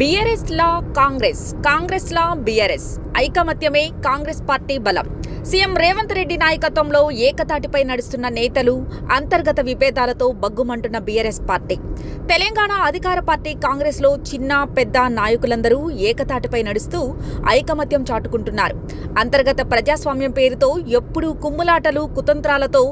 BRS లా కాంగ్రెస్ కాంగ్రెస్ లా BRS. ఐకమత్యమే కాంగ్రెస్ పార్టీ బలం. సీఎం రేవంత్ రెడ్డి నాయకత్వంలో ఏకతాటిపై నడుస్తున్న నేతలు అంతర్గత విభేదాలతో బగ్గుమంటున్న బీఆర్ఎస్ పార్టీ. తెలంగాణ అధికార పార్టీ కాంగ్రెస్లో చిన్న పెద్ద నాయకులందరూ ఏకతాటిపై నడుస్తూ ఐకమత్యం చాటుకుంటున్నారు. అంతర్గత ప్రజాస్వామ్యం పేరుతో ఎప్పుడూ కుమ్ములాటలు కుతంత్రాలతో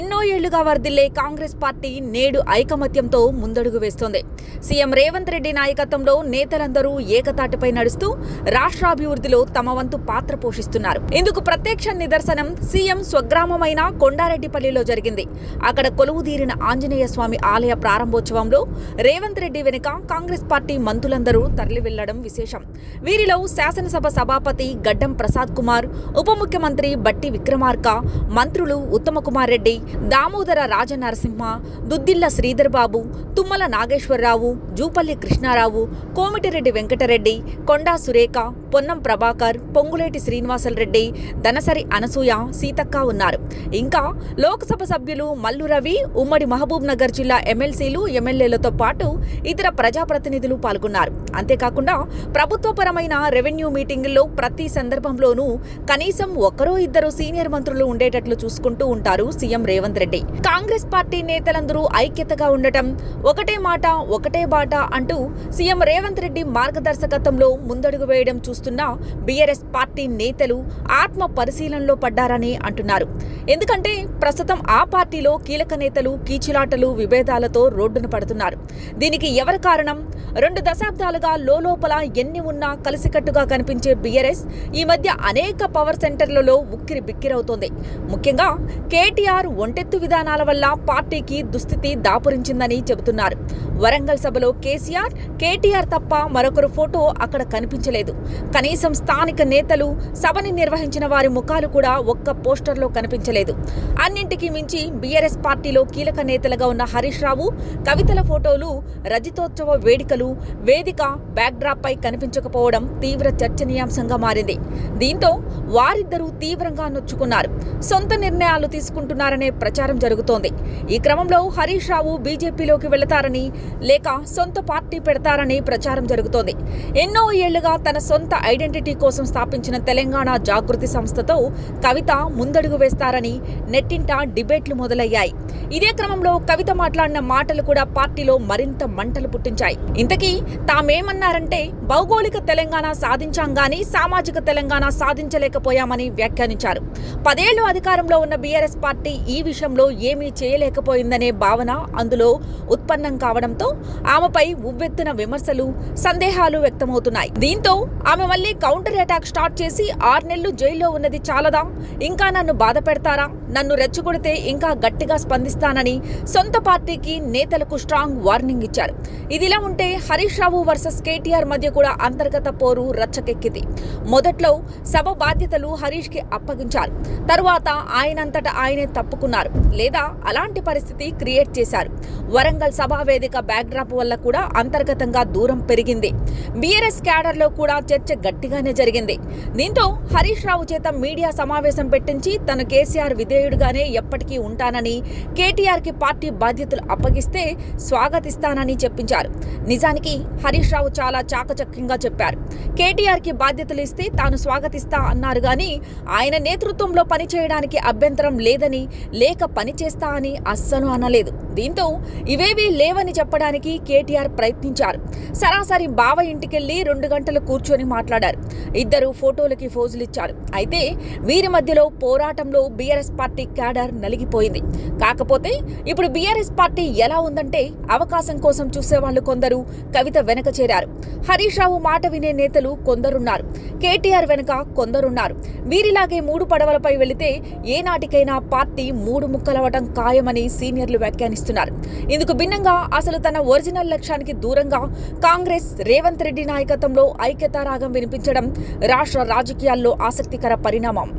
ఎన్నో ఏళ్ళుగా వర్ధిల్లే కాంగ్రెస్ పార్టీ నేడు ఐకమత్యంతో ముందడుగు వేస్తోంది. సీఎం రేవంత్ రెడ్డి నాయకత్వంలో నేతలందరూ ఏకతాటిపై నడుస్తూ రాష్ట్రాభివృద్ధిలో తమ వంతు పాత్ర పోషిస్తున్నారు. ఇందుకు ప్రత్యక్ష నిదర్శనం సీఎం స్వగ్రామమైన కొండారెడ్డిపల్లిలో జరిగింది. అక్కడ కొలువుదీరిన ఆంజనేయ స్వామి ఆలయ ప్రారంభోత్సవంలో రేవంత్ రెడ్డి వెనుక కాంగ్రెస్ పార్టీ మంత్రులందరూ తరలి వెళ్ళడం విశేషం. వీరిలో శాసనసభ సభాపతి గడ్డం ప్రసాద్ కుమార్ ఉప ముఖ్యమంత్రి బట్టి విక్రమార్క మంత్రులు ఉత్తమకుమార్ రెడ్డి దామోదర రాజనరసింహ దుద్దిల్ల శ్రీధర్ బాబు తుమ్మల నాగేశ్వరరావు జూపల్లి కృష్ణారావు కోమిటిరెడ్డి వెంకటరెడ్డి కొండా సురేఖ పొన్నం ప్రభాకర్ పొంగులేటి శ్రీనివాసలరెడ్డి దనసరి అనసూయ సీతక్క ఉన్నారు. ఇంకా లోక్సభ సభ్యులు మల్లు రవి ఉమ్మడి మహబూబ్ నగర్ జిల్లా ఎమ్మెల్సీలు ఎమ్మెల్యేలతో పాటు ఇతర ప్రజాప్రతినిధులు పాల్గొన్నారు. అంతేకాకుండా ప్రభుత్వపరమైన రెవెన్యూ మీటింగుల్లో ప్రతి సందర్భంలోనూ కనీసం ఒకరో ఇద్దరు సీనియర్ మంత్రులు ఉండేటట్లు చూసుకుంటూ ఉంటారు సీఎం రేవంత్ రెడ్డి. కాంగ్రెస్ పార్టీ నేతలందరూ ఐక్యతగా ఉండటం ఒకటే మాట ఒకటే బాట అంటూ సీఎం రేవంత్ రెడ్డి మార్గదర్శకత్వంలో ముందడుగు వేయడం చూస్తున్న టీఆర్ఎస్ పార్టీ నేతలు ఆత్మ పరిశీలనలో పడ్డారని అంటున్నారు. ఎందుకంటే ప్రస్తుతం ఆ పార్టీలో కీలక నేతలు కీచులాటలు విభేదాలతో రోడ్డున పడుతున్నారు. దీనికి ఎవరి కారణం? రెండు దశాబ్దాలుగా లోపల ఎన్ని ఉన్నా కలిసికట్టుగా కనిపించే బీఆర్ఎస్ ఈ మధ్య అనేక పవర్ సెంటర్లలో ఉక్కిరి బిక్కిరవుతోంది. ముఖ్యంగా కేటీఆర్ ఒంటెత్తు విధానాల వల్ల పార్టీకి దుస్థితి దాపురించిందని చెబుతున్నారు. వరంగల్ సభలో కేసీఆర్ కేటీఆర్ తప్ప మరొకరు ఫోటో అక్కడ కనిపించలేదు. కనీసం స్థానిక నేతలు సభని నిర్వహించిన వారి ముఖాలు కూడా ఒక్క పోస్టర్లో కనిపించలేదు. అన్నింటికీ మించి బీఆర్ఎస్ పార్టీలో కీలక నేతలుగా ఉన్న హరీష్ రావు కవితల ఫోటోలు రజితోత్సవ వేడుకలు వేదిక బ్యాక్డ్రాప్ పై కనిపించకపోవడం తీవ్ర చర్చనీయాంశంగా మారింది. దీంతో వారిద్దరూ తీవ్రంగా నొచ్చుకున్నారు. సొంత నిర్ణయాలు తీసుకుంటున్నారనే ప్రచారం జరుగుతోంది. ఈ క్రమంలో హరీష్ రావు బీజేపీలోకి వెళతారని లేక సొంత పార్టీ పెడతారని ప్రచారం జరుగుతోంది. ఎన్నో ఏళ్ళుగా తన సొంత ఐడెంటిటీ కోసం స్థాపించిన తెలంగాణ జాగృతి సంస్థతో కవిత ముందడుగు వేస్తారని నెట్టింట డిబేట్లు మొదలయ్యాయి. ఇదే క్రమంలో కవిత మాట్లాడిన మాటలు కూడా పార్టీలో మరింత మంటలు పుట్టించాయి. ఇంతకీ తామేమన్నారంటే భౌగోళిక తెలంగాణ సాధించాం గాని సామాజిక తెలంగాణ సాధించలేకపోయామని వ్యాఖ్యానించారు. పదేళ్ళు అధికారంలో ఉన్న బీఆర్ఎస్ పార్టీ ఈ విషయంలో ఏమీ చేయలేకపోయిందనే భావన అందులో ఉత్పన్నం కావడంతో ఆమెపై ఉవ్వెత్తున విమర్శలు సందేహాలు వ్యక్తమవుతున్నాయి. దీంతో ఆమె మళ్ళీ కౌంటర్ అటాక్ స్టార్ట్ చేసి ఆరు నెలలు జైల్లో ఉన్నది చాలదా? ఇంకా నన్ను బాధ పెడతారా? నన్ను రెచ్చగొడితే ఇంకా గట్టిగా స్పందిస్తానని సొంత పార్టీకి నేతలకు స్ట్రాంగ్ వార్నింగ్ ఇచ్చారు. ఇదిలా ఉంటే హరీష్ రావు వర్సెస్ కేటీఆర్ మధ్య కూడా అంతర్గత పోరు రచ్చకెక్కింది. మొదట్లో సభ బాధ్యతలు హరీష్కి అప్పగించారు. తరువాత ఆయనంతట ఆయనే తప్పుకున్నారు. లేదా అలాంటి పరిస్థితి క్రియేట్ చేశారు. వరంగల్ సభా వేదిక బ్యాక్డ్రాప్ వల్ల కూడా అంతర్గతంగా దూరం పెరిగింది. బీఆర్ఎస్ క్యాడర్లో కూడా చర్చ గట్టిగానే జరిగింది. దీంతో హరీష్ రావు చేత మీడియా సమావేశం పెట్టించి తను కేసీఆర్ విధేయుడుగానే ఎప్పటికీ ఉంటానని కేటీఆర్కి పార్టీ బాధ్యతలు అప్పగిస్తే స్వాగతిస్తానని చెప్పించారు. నిజానికి హరీష్ రావు చాలా చాకచక్యంగా చెప్పారు. కేటీఆర్కి బాధ్యతలు ఇస్తే తాను స్వాగతిస్తా అన్నారు గాని ఆయన నేతృత్వంలో పనిచేయడానికి అభ్యంతరం లేదని లేక పనిచేస్తా అని అస్సలు అనలేదు. దీంతో ఇవేవీ లేవని చెప్పడానికి కేటీఆర్ ప్రయత్నించారు. సరాసరి బావ ఇంటికెళ్ళి రెండు గంటలు కూర్చొని మాట్లాడారు. ఇద్దరు ఫోటోలకి ఫోజులిచ్చారు. అయితే వీరి మధ్యలో పోరాటంలో బీఆర్ఎస్ పార్టీ క్యాడర్ నలిగిపోయింది. కాకపోతే ఇప్పుడు బీఆర్ఎస్ పార్టీ ఎలా ఉందంటే అవకాశం కోసం చూసేవాళ్ళు కొందరు కవిత వెనక చేరారు. హరీష్ రావు మాట వినే నేతలు కొందరున్నారు. కేటీఆర్ వెనుక కొందరున్నారు. వీరిలాగే మూడు పడవలపై వెళితే ఏనాటికైనా పార్టీ మూడు ముక్కలవటం ఖాయమని సీనియర్లు వ్యాఖ్యానిస్తారు చేస్తున్నారు ఇందుకు భిన్నంగా అసలు తన ఒరిజినల్ లక్ష్యానికి దూరంగా కాంగ్రెస్ రేవంత్ రెడ్డి నాయకత్వంలో ఐక్యతారాగం వినిపించడం రాష్ట్ర రాజకీయాల్లో ఆసక్తికర పరిణామం.